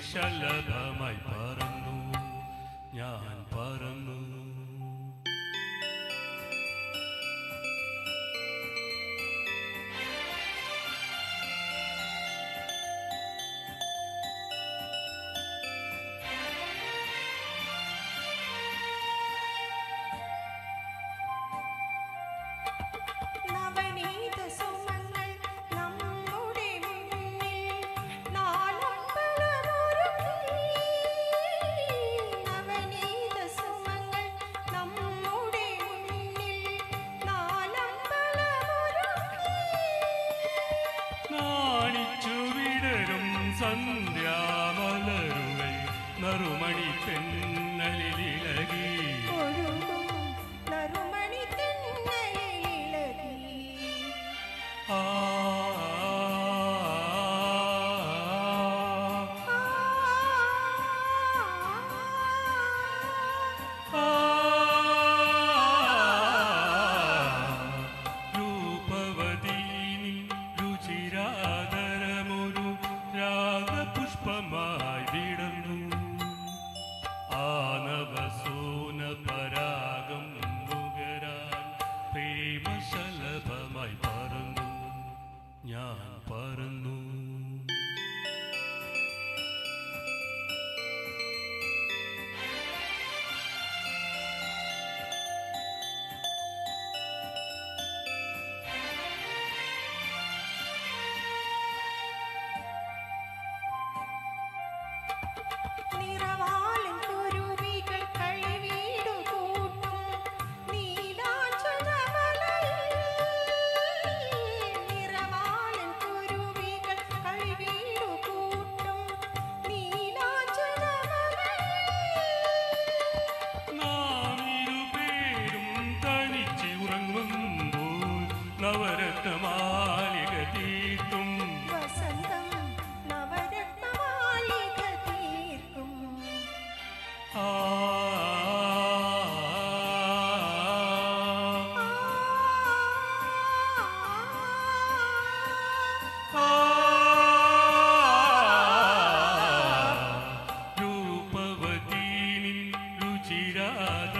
Shall shalagamai pa sun ഞാൻ പറന്നു. നവരത്നമാലിക തീർക്കും വസന്തം നവരത്നമാലിക തീർക്കും ആ. രൂപവതീനിൽ രുചിരാധ